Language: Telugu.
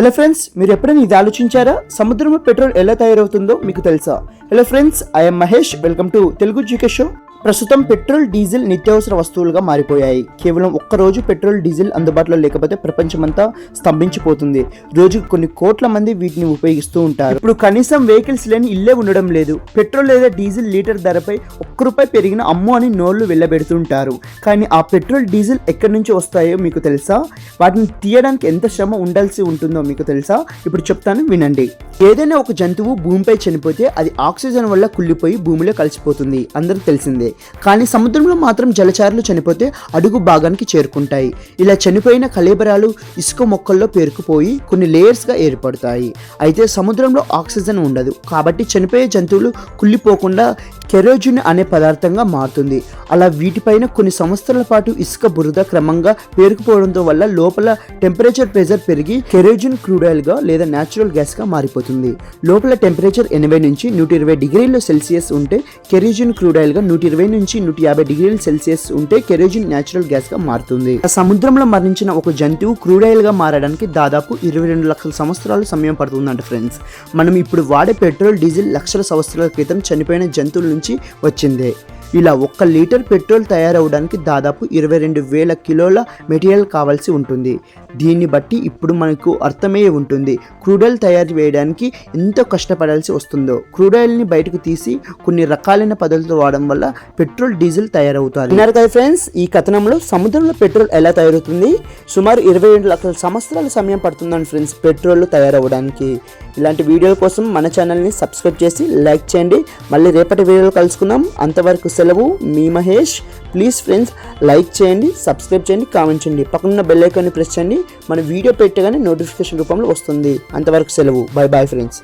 హలో ఫ్రెండ్స్ మీరు ఎప్పుడైనా ఇది ఆలోచించారా? సముద్రంలో పెట్రోల్ ఎలా తయారవుతుందో మీకు తెలుసా? Hello friends I'm Mahesh welcome to Telugu GK show ప్రస్తుతం పెట్రోల్ డీజిల్ నిత్యావసర వస్తువులుగా మారిపోయాయి. కేవలం ఒక్కరోజు పెట్రోల్ డీజిల్ అందుబాటులో లేకపోతే ప్రపంచమంతా స్తంభించిపోతుంది. రోజుకు కొన్ని కోట్ల మంది వీటిని ఉపయోగిస్తూ ఉంటారు. ఇప్పుడు కనీసం వెహికల్స్ లేని ఇల్లే ఉండడం లేదు. పెట్రోల్ లేదా డీజిల్ లీటర్ ధరపై ఒక్క రూపాయి పెరిగిన అమ్ము అని నోళ్ళు వెళ్ళబెడుతుంటారు కానీ ఆ పెట్రోల్ డీజిల్ ఎక్కడి నుంచి వస్తాయో మీకు తెలుసా? వాటిని తీయడానికి ఎంత శ్రమ ఉండాల్సి ఉంటుందో మీకు తెలుసా? ఇప్పుడు చెప్తాను వినండి. ఏదైనా ఒక జంతువు భూమిపై చనిపోతే అది ఆక్సిజన్ వల్ల కుళ్ళిపోయి భూమిలో కలిసిపోతుంది. అందరికి తెలిసిందే. కానీ సముద్రంలో మాత్రం జలచారులు చనిపోతే అడుగు భాగానికి చేరుకుంటాయి. ఇలా చనిపోయిన కలేబరాలు ఇసుక మొక్కల్లో పేరుకుపోయి కొన్ని లేయర్స్గా ఏర్పడతాయి. అయితే సముద్రంలో ఆక్సిజన్ ఉండదు. కాబట్టి చనిపోయే జంతువులు కుళ్ళిపోకుండా కెరోజిన్ అనే పదార్థంగా మారుతుంది. అలా వీటిపైన కొన్ని సంవత్సరాల పాటు ఇసుక బురద క్రమంగా పేరుకుపోవడంతో వల్ల లోపల టెంపరేచర్ ప్రెజర్ పెరిగి కెరోజిన్ క్రూడ్ లేదా న్యాచురల్ గ్యాస్గా మారిపోతుంది. లోపల టెంపరేచర్ ఎనభై నుంచి నూట ఇరవై డిగ్రీల సెల్సియస్ ఉంటే కెరోజిన్ క్రూడ్ నూట ఇరవై నుంచి నూట యాభై డిగ్రీల సెల్సియస్ ఉంటే కెరోజిన్ న్యాచురల్ గ్యాస్గా మారుతుంది. సముద్రంలో మరణించిన ఒక జంతువు క్రూడ్ ఆయిల్గా మారడానికి దాదాపు ఇరవై రెండు లక్షల సంవత్సరాలు సమయం పడుతుందంట ఫ్రెండ్స్ మనం ఇప్పుడు వాడే పెట్రోల్ డీజిల్ లక్షల సంవత్సరాల క్రితం చనిపోయిన జంతువుల నుంచి వచ్చిందే. ఇలా ఒక్క లీటర్ పెట్రోల్ తయారవడానికి దాదాపు ఇరవై రెండు వేల కిలోల మెటీరియల్ కావాల్సి ఉంటుంది. దీన్ని బట్టి ఇప్పుడు మనకు అర్థమయ్యే ఉంటుంది క్రూడయిల్ తయారు చేయడానికి ఎంతో కష్టపడాల్సి వస్తుందో. క్రూడ్ ఆయిల్ని బయటకు తీసి కొన్ని రకాలైన పద్ధతులు వాడడం వల్ల పెట్రోల్ డీజిల్ తయారవుతారు విన్నారు కదా ఫ్రెండ్స్ ఈ కథనంలో సముద్రంలో పెట్రోల్ ఎలా తయారవుతుంది? సుమారు ఇరవై రెండు లక్షల సంవత్సరాల సమయం పడుతుందని ఫ్రెండ్స్ పెట్రోల్ తయారవడానికి. ఇలాంటి వీడియోల కోసం మన ఛానల్ని సబ్స్క్రైబ్ చేసి లైక్ చేయండి. మళ్ళీ రేపటి వీడియోలో కలుసుకుందాం. అంతవరకు సెలవు. మీ మహేష్ ప్లీజ్ ఫ్రెండ్స్ లైక్ చేయండి సబ్స్క్రైబ్ చేయండి కామెంట్ చేయండి. పక్కన బెల్ ఐకాన్ని ప్రెస్ చేయండి. మన వీడియో పెట్టగానే నోటిఫికేషన్ రూపంలో వస్తుంది. అంతవరకు సెలవు. Bye bye friends